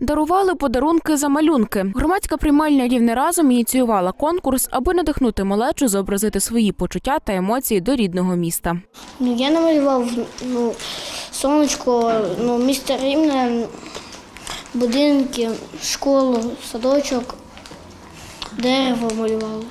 Дарували подарунки за малюнки. Громадська приймальня рівне разом ініціювала конкурс, аби надихнути малечу зобразити свої почуття та емоції до рідного міста. Ну, я намалював ну, сонечко, ну, місто Рівне, будинки, школу, садочок, дерево малював.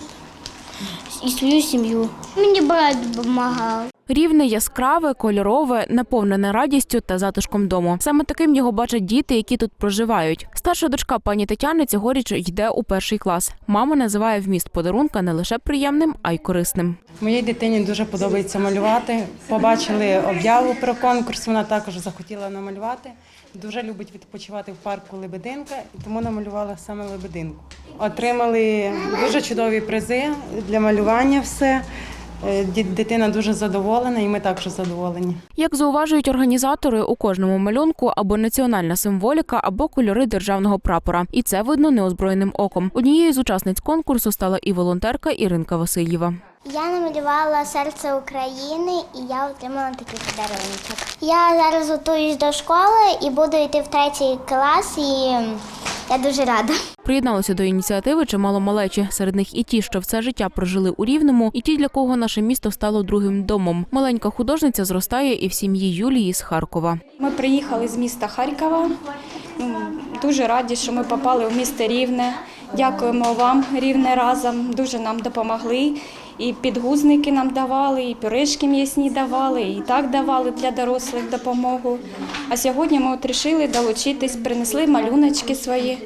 І свою сім'ю. Мені брат допомагав. Рівне яскраве, кольорове, наповнене радістю та затишком дому. Саме таким його бачать діти, які тут проживають. Старша дочка пані Тетяни цьогоріч йде у перший клас. Мама називає вміст подарунка не лише приємним, а й корисним. Моїй дитині дуже подобається малювати. Побачили об'яву про конкурс. Вона також захотіла намалювати. Дуже любить відпочивати в парку Лебединка, і тому намалювала саме Лебединку. Отримали дуже чудові призи для малювання. Все Е, дитина дуже задоволена, і ми також задоволені. Як зауважують організатори, у кожному малюнку або національна символіка, або кольори державного прапора, і це видно неозброєним оком. Однією з учасниць конкурсу стала і волонтерка Іринка Васильєва. Я намалювала серце України і я отримала такий подарунок. Я зараз готуюсь до школи і буду йти в третій клас, і я дуже рада. Приєдналося до ініціативи чимало малечі. Серед них і ті, що все життя прожили у Рівному, і ті, для кого наше місто стало другим домом. Маленька художниця зростає і в сім'ї Юлії з Харкова. Ми приїхали з міста Харкова. Ну, Дуже раді, що ми попали в місто Рівне. Дякуємо вам, Рівне разом. Дуже нам допомогли. І підгузники нам давали, і пюрешки м'ясні давали, і так давали для дорослих допомогу. А сьогодні ми от рішили долучитись, принесли малюночки свої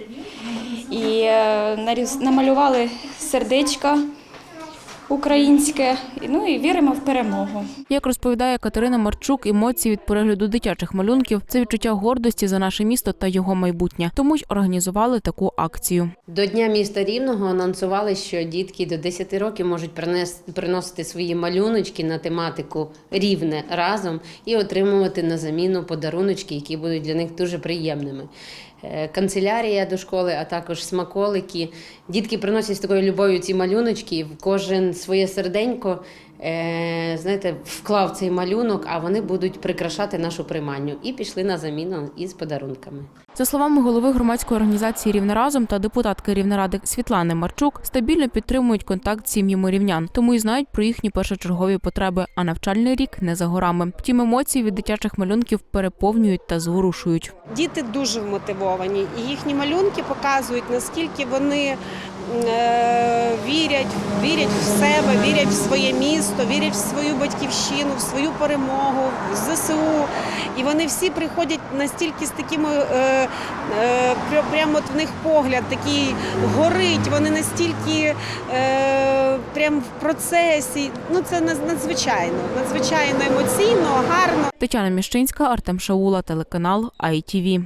і е, намалювали сердечко українське. Ну і віримо в перемогу. Як розповідає Катерина Марчук, емоції від перегляду дитячих малюнків це відчуття гордості за наше місто та його майбутнє. Тому й організували таку акцію. До Дня міста Рівного анонсували, що дітки до 10 років можуть принес- приносити свої малюночки на тематику рівне разом і отримувати на заміну подаруночки, які будуть для них дуже приємними. Е, Канцелярія до школи, а також смаколики. Дітки приносять з такою любов'ю ці малюночки, кожен своє серденько. е, Знаєте, вклав цей малюнок, а вони будуть прикрашати нашу приймальню і пішли на заміну із подарунками. За словами голови громадської організації Рівне разом та депутатки Рівнеради Світлани Марчук, стабільно підтримують контакт з сім'ями рівнян, тому і знають про їхні першочергові потреби. А навчальний рік не за горами. Втім, емоції від дитячих малюнків переповнюють та зворушують. Діти дуже вмотивовані, і їхні малюнки показують, наскільки вони е, вірять, вірять в себе, вірять в своє місто, вірять в свою батьківщину, в свою перемогу, в ЗСУ. І вони всі приходять настільки з такими е, прямо от в них погляд такий горить. Вони настільки е, прям в процесі. Ну це надзвичайно, надзвичайно емоційно, гарно. Тетяна Міщинська, Артем Шаула, телеканал ITV.